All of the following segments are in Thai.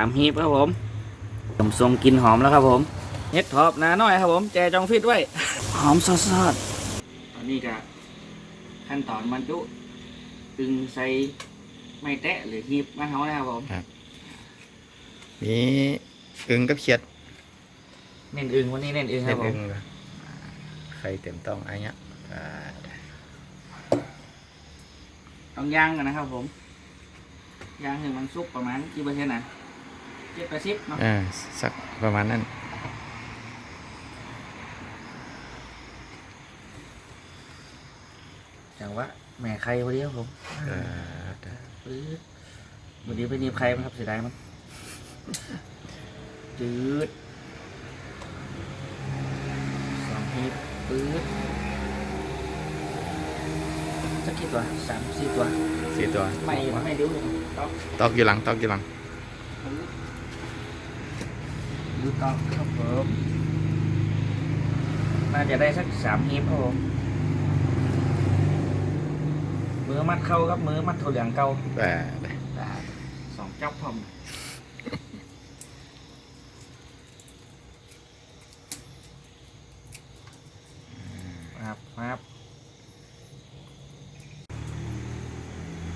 ามฮีบครับผมสมทรงกลินหอมแล้วครับผมเฮ็ดทอบหนาน้อยครับผมแจจองฟิตไว้ หอมสดๆตอนนี้ก็ขั้นตอนบรรจุตึงใส่ไม่แตะหรือฮีบมาเขาแล้วครับผมมีอึงกับเขียดเน้นอึงวันนี้เน้นอึงครับผอึมงไข่เต็มต้องไอ้เนี้ยอ่าต้องย่างกันนะครับผมย่างให้มันสุกประมาณกี่เปอร์เซ็นต์นะ เจ็ดแปดสิบเนาะอ่าสักประมาณนั้นจังหวะแม่ใครพอดีครับผมเออปื๊ดวันนี้ไปนีบใครมั้งครับเสียดายมั้งจืดสองทีปื๊ดจะกี่ตัวสามสี่ตัวสี่ตัวไม่ไม่เดี๋ยวเลยต๊อกตอกอยู่หลังตอกอยู่หลัง ดูต๊อกครับผมน่าจะได้สักสามฮีบครับผมมือมัดเข้าครับมือมัดถั่วเหลืองเก่าแต่สองจับผมครับครับ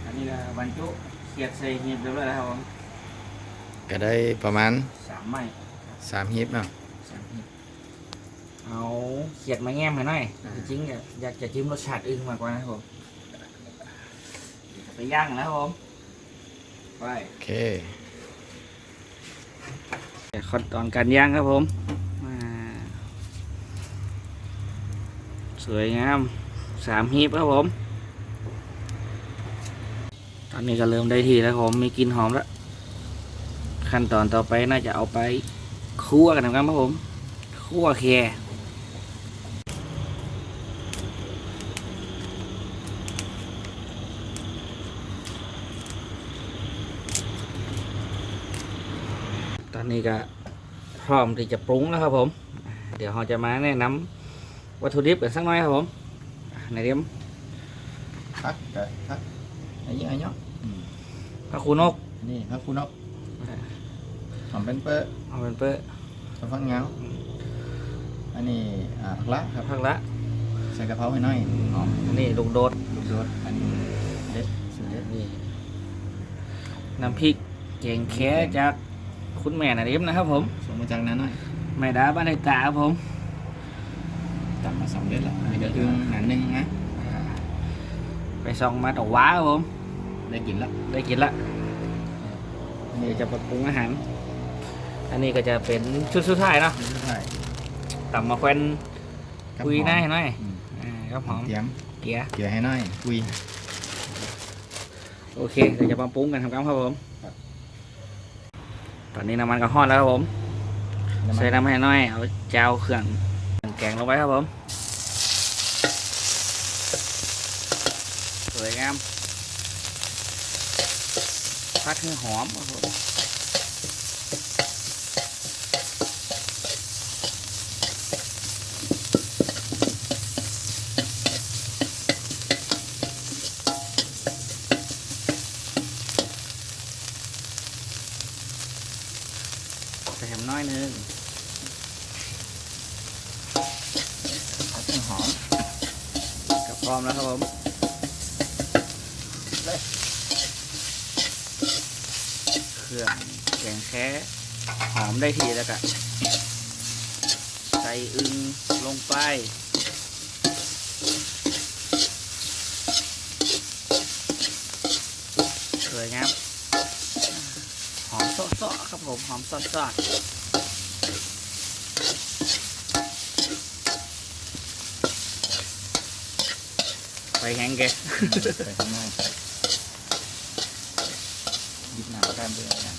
อันนี้ก็บรรจุเสียดใส่หีบเรียบร้อยแล้วครับผมก็ได้ประมาณสามไม้ สามฮิปเนาะสามหีบเอาเขียดมาแง้มให้หน่อยอ่า จริงๆอยากอยากจะจิ้มรสชาติอื่นมากกว่านะครับผมไปย่างแล้วครับผมไปโอเค ขั้นตอนการย่างครับผมอ่าสวยงามสามฮีบครับผม ตอนนี้ก็เริ่มได้ทีแล้วครับผมมีกลิ่นหอมแล้ว ขั้นตอนต่อไปน่าจะเอาไป คั่วกันนะครับครับผมคั่วแครตอนนี้ก็พร้อมที่จะปรุงแล้วครับผม เดี๋ยวเราจะมาแนะนำวัตถุดิบกันสักหน่อยครับผมอะในเรียมพักก็พักไอ้เนี้ยไอ้เนี้ยพระครูนกนี่พักคุณนกห อมเป็นเปอร์เอาเป็นเปื้อกระฟังเงาอันนี้อ่าผักละครับพักละใส่กระเพราให้หน่อยหอมอันนี้ลูกโดดลูกโดดอันนี้เด็ดสุดเด็ดนี่น้ำพริกแกงแค่จากคุณแม่นาริมนะครับผม ส่งมาจากนั้นหน่อยแม่ดาบ้านในตาครับผมตักมาสองเด็ดละอันนี้ก็คือหนาหนึ่งนะไปส่องมาตอกว้าครับผม ได้กินละได้กินละ อันนี้จะปรับปรุงอาหาร อันนี้ก็จะเป็นชุดสุดท้ายเนาะใช่ต่ำมาแควนคุยหน้าให้หน่อยอืมอ่าครับหอมเตรียมเกียร์เกลือให้หน่อยคุย โอเคเดี๋ยวจะปรับปรุงกันทำกันครับผมครับ ตอนนี้น้ำมันก็ฮอดแล้วครับผมใส่น้ำให้หน้อยเอาเจ้าเครื่องแกงลงไปครับผมสวยงามพักให้หอมครับผม ใส่แฮมน้อยนึงผักให้หอมกับพร้อมแล้วครับผมเครื่องแกงแค่หอมได้ทีแล้วก็ใส่อึงลงไป สวยงามหอมซอๆครับผม ห อมซอๆไปแห้งแกใส่ข้างนอกหยิบน้ำแก้มด้วยกัน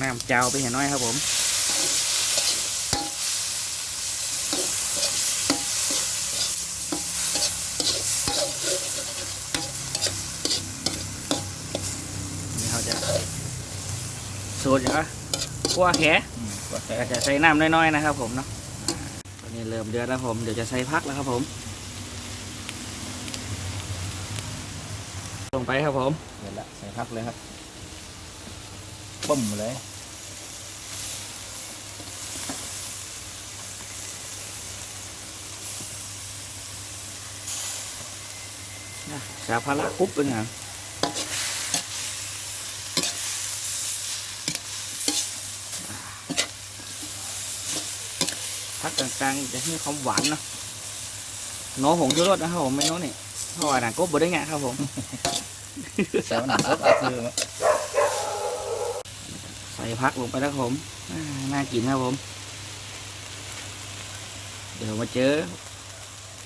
น้ำเจ้าไปเห็นน้อยครับผม นี่เขาจะ สูตรอย่างไรคั่วแขอืมกดใส่ก็จะใส่น้ำน้อยๆนะครับ ผมเนาะอ่าตอนนี้เริ่มเดือดแล้วผม เดี๋ยวจะใส่พักแล้วครับผม ลงไปครับผมเสร็จละใส่พักเลยครับปุ่มเลยสาภาระคุบเป็นไงพั กกลางๆจะให้ความหวานเนาะโน้ผงชูรสนะครับผมเมนูนี่เพราะว่าหนังกบบได้ไงครับผมใส่หนังรสอาคือใส่พักลงไปแล้วครับผมอ่าน่ากินครับผม เดี๋ยวมาเจอ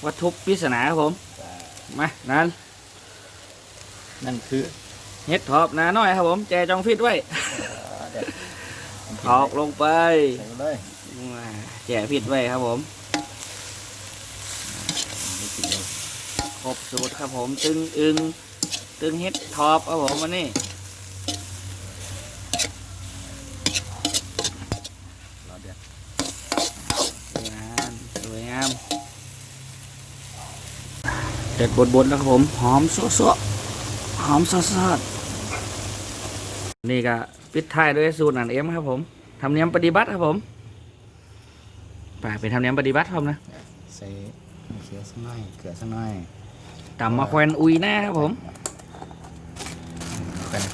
วัตถุปริศนาครับผมมานั้นนั่นคือเฮ็ดทอบนาน้อยครับผมแจจองฟิตไว้เด็ดถอกลงไปใส่เลยว้า แจฟิตไว้ครับผมครบสูตรครับผม ตึงอึงตึงเฮ็ดทอบครับผมวันนี้รอเด็ดสวยงามสวยงามเด็ดบดๆแล้วครับผม หอมสวๆหอมสดๆนี่ก็ปิดท้ายด้วยสูตรนันเอ็มครับผมทำเนียมปฏิบัติครับผม ป่าเป็นทำเนียมปฏิบัติครับนะใส่เขียวสักหน่อยเกลือสักหน่อยตำมาแควนอุยหน้าครับผมเป็น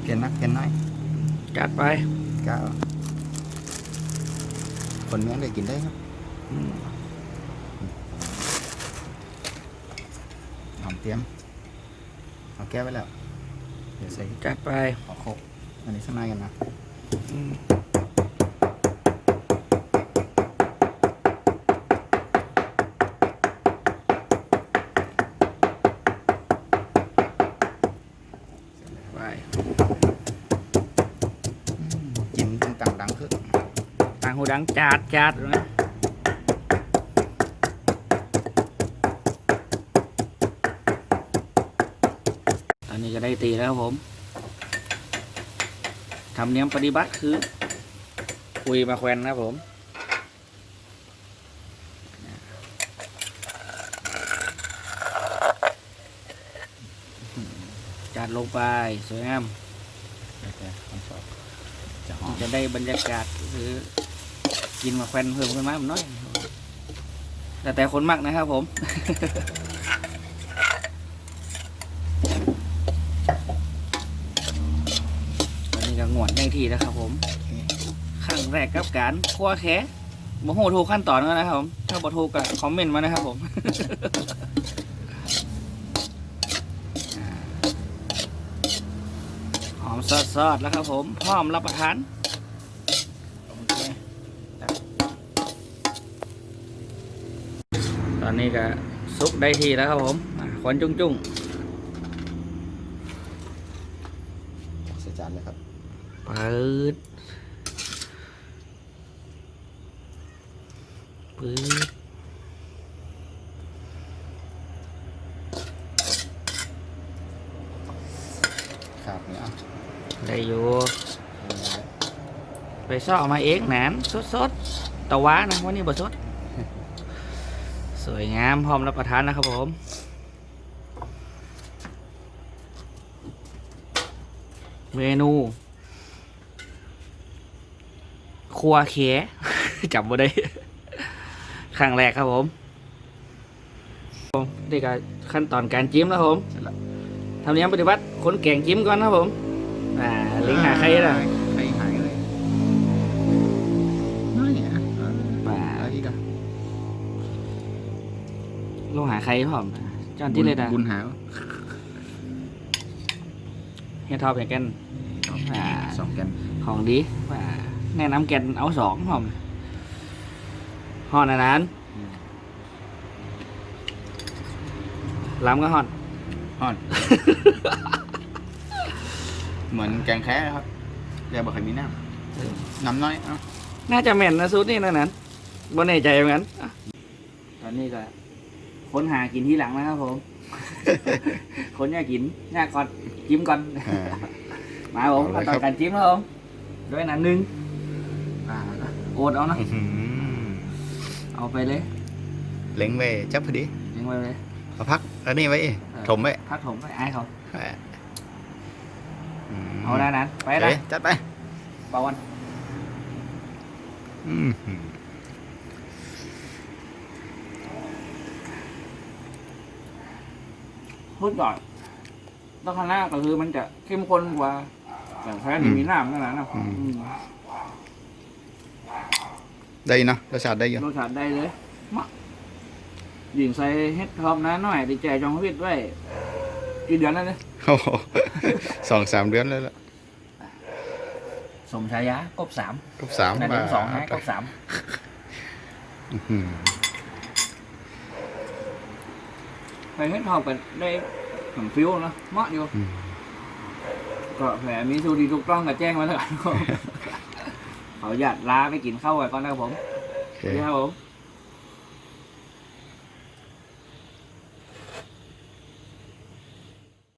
เปลี่ยนนักเปลี่ยนน้อยจัดไปก็คนเมียงได้กินได้ครับอืมหอมเตรียมเอาแก้วไว้แล้ว เดี๋ยวใส่จัดไปขอโคก อันนี้สักหน่อยกันนะอืมไปกินตั้งต่างดังขึ้นต่างหูดังจัดจัดเลยนะตอนนี้ก็ได้ตีแล้วครับผม ทำเนียมปฏิบัติคือ คุยมาแควนนะครับผมจัดลงไปสวยงามโอเคผมชอบจะหอมจะได้บรรยากาศหรือกินมาแควนเพิ่มขึ้นมาหน่อยแต่แต่คนมากนะครับผม วันนี้ก็งวดได้ทีแล้วครับผมครั้งแรกกับการคั่วแค่โมโหถูกขั้นตอนแล้วนะครับผม ถ้าบ่ถูกก็คอมเมนต์มานะครับผมอ่าหอมซอดๆแล้วครับผม พร้อมรับประทานโอเคตอนนี้ก็ซุกได้ทีแล้วครับผมอ่าควันจุ้งจุ้งใส่จานเลยครับๆ ปืดปืดครับเนี่ยได้อยู่ไปซ่อมาเองแหนนสดสดๆตะวะนะวันนี้บ่สด สวยงามพร้อมรับประทานนะครับผมเมนู ครัวเขจำบ่ได้ครั้งแรกครับผมผมนี่ก็ขั้นตอนการจิ้มแล้วครับผมเสร็จแล้วทำเนียมปฏิบัติคนแก่งจิ้มก่อนนะครับผม อ่าลิงก์หาใครล่ะใครหายเลยน้อยเนี่ยอะป่าเอาอีกอะลงหาใครพร้อมจอนที่เลยนะบุญหาวเฮียทอปอย่างกันอ่าสองแกันของดีป่า แนะนำแกนเอาสองพร้อมฮอนอันนั้นล้ำก็ฮอนฮอน เหมือนแกงแค่ครับแต่บอกใครมีน้ำน้ำน้อยเอ้าน่าจะแม่นนะสูตรนี่นั่นนั้นบ่แน่ใจเหมือนกันอะตอนนี้ก็ค้นหากินที่หลังนะครับผม คนอยากกินอยากก่อนจิ้มก่อนเออมาผมเอาขั้นเลยครับตอนการจิ้มแล้วผมด้วยนั้นหนึ่งอ่าโอดเอานะ อื้อหือเอาไปเลยเล็งไว้จับพอดียังไว้เลย เอาพักอันนี้ไว้อีกถมไว้พักผมไปไอ้เขาอืมเอาได้นั้นไปโอได้เคจัดไปบาวันอืมหืมพูดก่อนต้องข้างหน้าก็คือมันจะเข้มข้นกว่าอย่างแค่ที่มีน้ำนั่นแหละนะอืม ได้เนาะรสชาติได้อยู่รสชาติได้เลยมาหญิงใส่เฮ็ดทอมน้าหน่อยดีใจจองพิษไว้กี่เดือนแล้วเนี่ยโอ้โหสองสามเดือนแล้วล่ะสมชายะกบสามครบสามไหนเดือนสองฮะกบสามอื้อหือใส่เฮ็ดทอมกันได้ขนมฟิวนะเหมาะอยู่อืมก็แผลมีสูตรที่ถูกต้องกับแจ้งมาแล้วกัน ขออนุญาตลาไปกินข้าวไว้ก่อนนะครับผมโอเคสวัสดีครับผม